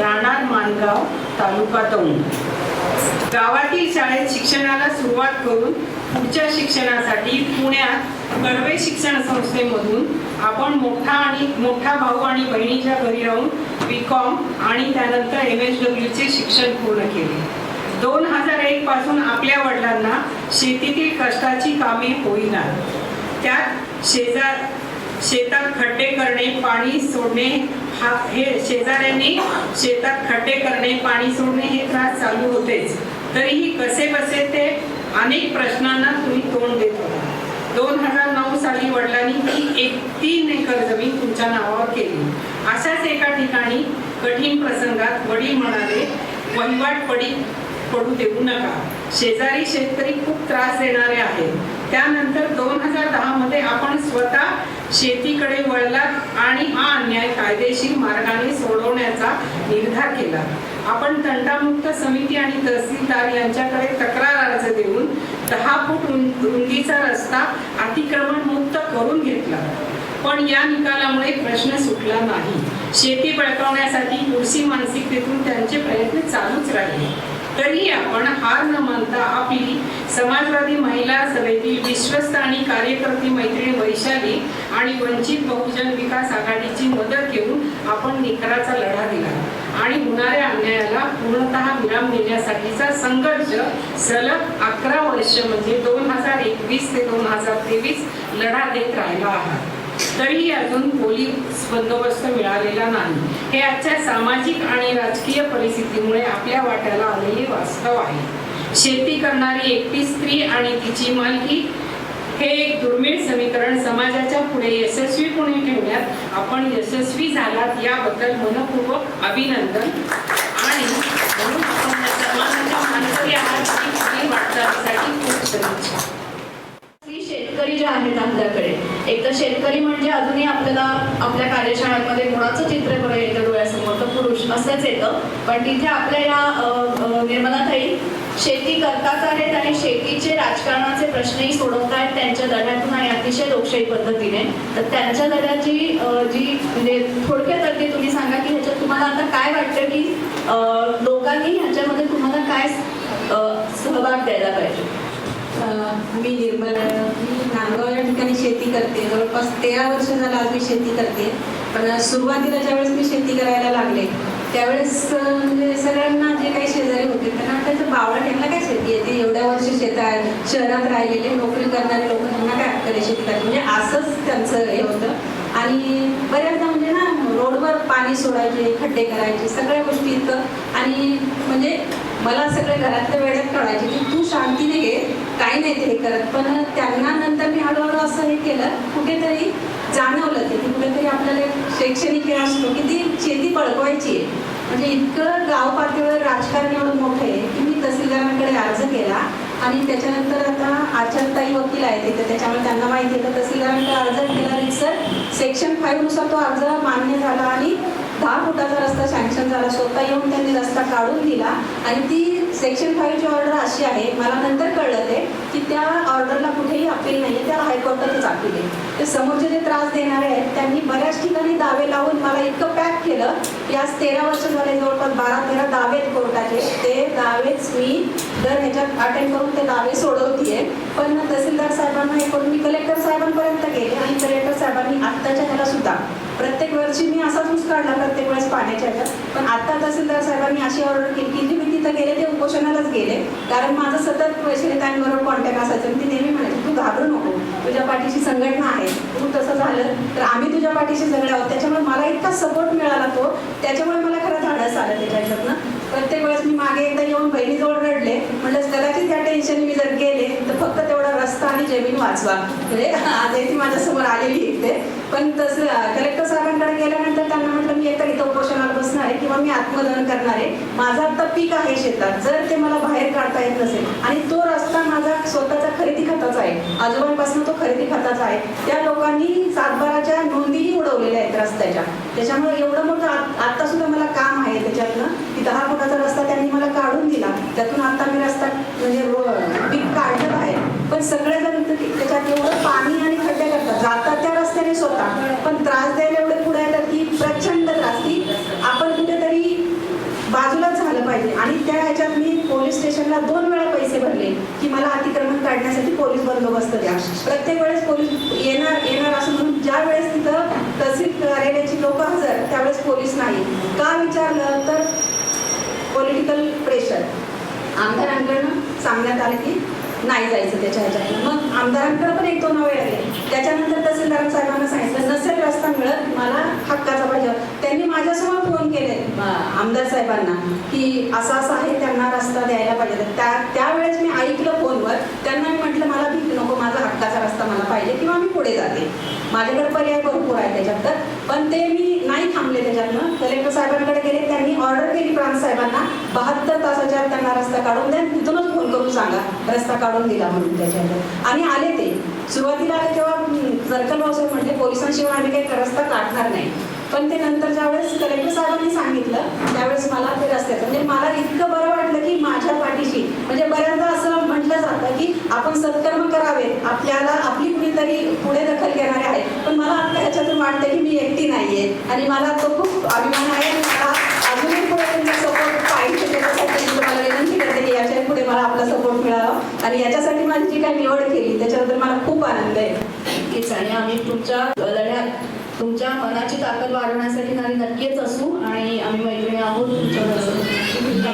राहणार मानगाव तालुका दौंड गावातील शाळेत शिक्षणाला सुरुवात करून पुढच्या शिक्षणासाठी पुण्यात कर्वे शिक्षण संस्थेमधून आपण मोठा आणि मोठा भाऊ आणि बहिणीच्या घरी राहून बी कॉम आणि त्यानंतर एम एस डब्ल्यूचे शिक्षण पूर्ण केले. दोन हजार एक पासून आपल्या वडिलांना शेतीतील कष्टाची कामे होईना. त्यात शेजार शेतात खड्डे करणे पाणी सोडणे हा हे शेजाऱ्यांनी शेतात खड्डे करणे पाणी सोडणे हे त्रास चालू होतेच. तरीही कसे बसे ते अनेक प्रश्नांना तुम्ही तोंड देत होता. दोन हजार नऊ साली वडिलांनी ती एक तीन एकर जमीन तुमच्या नावावर केली. अशाच एका ठिकाणी कठीण प्रसंगात वडील म्हणाले वहिवाट पडी पडू देऊ नका. शेजारी शेतकरी खूप त्रास देणारे आहेत. त्यानंतर दोन हजार दहा आपण स्वतः शेतीकडे वळलात आणि हा अन्याय कायदेशीर मार्गाने सोडवण्याचा निर्धार केला. आपण तंटामुक्त समिती आणि तहसीलदार यांच्याकडे तक्रार अर्ज देऊन दहा फूट रुंदीचा रस्ता अतिक्रमण मुक्त करून घेतला. पण या निकालामुळे प्रश्न सुटला नाही. शेती बळकावण्यासाठी कृषी मानसिकतेतून त्यांचे प्रयत्न चालूच राहिले. तरी आपण हार न मानता आपली समाजवादी महिला सभेतील विश्वस्त आणि कार्यकर्ती मैत्रीण वैशाली आणि वंचित बहुजन विकास आघाडीची मदत घेऊन आपण निकराचा लढा दिला. आणि होणाऱ्या अन्यायाला पूर्णतः विराम देण्यासाठीचा संघर्ष सलग अकरा वर्ष म्हणजे दोन हजार एकवीस ते दोन हजार तेवीस लढा देत राहिला आहात तरीही अजून पोलीस बंदोबस्त मिळालेला नाही. हे आजच्या सामाजिक आणि राजकीय परिस्थितीमुळे आपल्या वाट्याला आलेले वास्तव आहे. शेती करणारी एकटी स्त्री आणि तिची मालकी हे एक दुर्मिळ समीकरण समाजाच्या पुढे यशस्वीपणे ठेवण्यात आपण यशस्वी झालात याबद्दल मनपूर्वक अभिनंदन आणि म्हणून आपण या सर्वांच्या मानकरी आहाराची पुढील वाटचालीसाठी खूप शुभेच्छा स्त्री शेतकरी जे आहेत आपल्याकडे एक तर शेतकरी म्हणजे अजूनही आपल्याला आपल्या कार्यशाळांमध्ये चित्र बघा येतं डोळ्यासमोर तर पुरुष असंच येतं. पण तिथे आपल्या या निर्मलाताई शेती करताच आहेत आणि शेतीचे राजकारणाचे प्रश्नही सोडवत आहेत. त्यांच्या लढ्यातून आणि अतिशय लोकशाही पद्धतीने. तर त्यांच्या लढ्याची जी म्हणजे थोडक्यात अगदी तुम्ही सांगा की ह्याच्यात तुम्हाला आता काय वाटतं की लोकांनी ह्याच्यामध्ये तुम्हाला काय सहभाग द्यायला पाहिजे? मी निर्मला मी नांदगाव या ठिकाणी शेती करते. जवळपास तेरा वर्ष झालं आज मी शेती करते. पण सुरुवातीला ज्यावेळेस मी शेती करायला लागले त्यावेळेस म्हणजे सगळ्यांना जे काही शेजारी होते त्यांना त्याचं बावळा यांना काय शेती येते एवढ्या वर्ष शेतात शहरात राहिलेले नोकरी करणारे लोक त्यांना काय हक्काने शेती करते म्हणजे असंच त्यांचं हे होतं. आणि बऱ्याचदा म्हणजे ना रोडवर पाणी सोडायचे खड्डे करायचे सगळ्या गोष्टी इतकं आणि म्हणजे मला सगळे घरातल्या वेळेत कळायचे की तू शांतीने घे काही नाही ते हे करत. पण त्यांना नंतर मी हळूहळू असं हे केलं कुठेतरी जाणवलं त्यासाठी आपल्याला एक शैक्षणिक हे असतो की ती शेती बळकवायची आहे. म्हणजे इतकं गाव पातळीवर राजकारण एवढं मोठं आहे की मी तहसीलदारांकडे अर्ज केला आणि त्याच्यानंतर आता आचारताई वकील आहेत तिथे त्याच्यामुळे त्यांना माहिती आहे. तर तहसीलदारांकडे अर्ज केला रिक्सर सेक्शन फाईव्हनुसार तो अर्ज मान्य झाला आणि दहा फुटाचा रस्ता सँक्शन झाला. स्वतः येऊन त्यांनी रस्ता काढून दिला आणि ती सेक्शन फाईव्हची ऑर्डर अशी आहे मला नंतर कळलं ते की त्या ऑर्डरला कुठेही अपील नाही त्या हायकोर्टातच अपील आहे. ते समोरचे जे त्रास देणारे आहेत त्यांनी बऱ्याच ठिकाणी दावे लावून मला इतकं पॅक केलं की आज तेरा वर्ष झाले जवळपास बारा तेरा दावे आहेत कोर्टाचे. ते दावेच मी दर ह्याच्यात अटेंड करून ते दावे सोडवतीये. पण तहसीलदार साहेबांना हे करून मी कलेक्टर साहेबांपर्यंत गेले आणि कलेक्टर साहेबांनी आत्ताच्या ह्याला सुद्धा प्रत्येक वर्षी मी असाच ऊस काढला प्रत्येक वेळेस पाण्याच्या ह्याच्यात. पण आता तहसीलदार साहेबांनी अशी ऑर्डर केली की जे मी तिथं गेले ते उपोषणालाच गेले. कारण माझं सतत वैशिष्ट्यांबरोबर कॉन्टॅक्ट असायचं आणि ती नेहमी म्हणायची तू घाबरू नको. तुझ्या पाठीशी संघटना आहे. तू तसं झालं तर आम्ही तुझ्या पाठीशी झगडे आहोत. त्याच्यामुळे मला इतका सपोर्ट मिळाला तो. त्याच्यामुळे मला खरं धाडस आलं त्याच्या ह्याच्यातनं प्रत्येक वेळेस मी मागे एकदा येऊन बहिणीजवळ रडले म्हटलं कदाचित त्या टेन्शन मी जर गेले तर फक्त तेवढा रस्ता वाचवा. म्हणजे आजही ती माझ्यासमोर आलेली आहे इथे. पण तसं कलेक्टर साहेबांकडे गेल्यानंतर त्यांना म्हटलं मी एकतर इथं उपोषणाला बसणार आहे किंवा मी आत्मदहन करणार आहे. माझा आता पीक आहे शेतात. जर ते मला बाहेर काढता येत नसेल आणि तो रस्ता माझा स्वतःचा खरेदी खताचा आहे. आजोबांपासून तो खरेदी खताचा आहे. त्या लोकांनी सातबाराच्या नोंदीही उडवलेल्या आहेत रस्त्याच्या. त्याच्यामुळे एवढं मोठं आत्ता सुद्धा मला काम आहे त्याच्यातनं की दहा फुटाचा रस्ता त्यांनी मला काढून दिला त्यातून आता मी रस्ता म्हणजे रो- पीक काढलं आहे पण सगळेजण ते- त्याच्यात एवढं पाणी आणि खड्डे करतात जातात त्या रस्त्याने स्वतः पण त्रास द्यायला एवढे पुढे येतात की प्रचंड त्रास की आपण कुठेतरी पाहिजे. आणि त्या ह्याच्यात मी पोलीस स्टेशनला दोन वेळा पैसे भरले की मला अतिक्रमण काढण्यासाठी पोलीस बंदोबस्त द्या. प्रत्येक वेळेस पोलीस येणार येणार असं म्हणून ज्या वेळेस तिथं तहसील कार्यालयाची लोक हजर त्यावेळेस पोलीस नाही. का विचारलं तर पॉलिटिकल प्रेशर आमदारांकडनं सांगण्यात आलं की नाही जायचं त्याच्या ह्याच्यात मग आमदारांकडे पण एक दोन वेळ आले त्याच्यानंतर तहसीलदार साहेबांना सांगितलं नसेल रस्ता मिळत मला माझ्यासमोर फोन केले आमदार साहेबांना की असं असं आहे त्यांना रस्ता द्यायला पाहिजे. तर त्या त्यावेळेस मी ऐकलं फोनवर त्यांना मी म्हटलं मला भीती नको माझा हक्काचा रस्ता मला पाहिजे किंवा मी पुढे जाते. माझ्याकडे पर्याय भरपूर आहे त्याच्यात. तर पण ते मी नाही थांबले त्याच्यातनं. कलेक्टर साहेबांकडे गेले त्यांनी ऑर्डर केली प्रांत साहेबांना. बहात्तर तासाच्या आत त्यांना रस्ता काढून द्या तिथूनच फोन करून सांगा रस्ता काढून दिला म्हणून त्याच्यात आणि आले ते. सुरुवातीला आले तेव्हा सर्कल भाऊसाहेब म्हटले पोलिसांशिवाय आम्ही काही रस्ता काढणार नाही. पण ते नंतर ज्यावेळेस कलेक्टर साहेबांनी सांगितलं त्यावेळेस मला ते रस्त्यात म्हणजे मला इतकं बरं वाटलं की माझ्या पाठीशी म्हणजे बऱ्याचदा असं म्हटलं जातं की आपण सत्कर्म करावे आपल्याला आपली कुणीतरी पुढे दखल घेणारे आहेत. पण मला आता ह्याच्यातून वाटतं की मी एकटी नाहीये. आणि मला तो खूप अभिमान आहे आणि मला अजूनही पुढे त्यांचा सपोर्ट पाहिजे त्याच्यासाठी तुम्हाला विनंती करते की याच्यापुढे मला आपला सपोर्ट मिळावा. आणि याच्यासाठी माझी जी काही निवड केली त्याच्याबद्दल मला खूप आनंद आहे. नक्कीच आणि आम्ही तुमच्या लढ्यात तुमच्या मनाची ताकद वाढवण्यासाठी आम्ही नक्कीच असू आणि आम्ही मैत्रिणी आहोत तुमच्या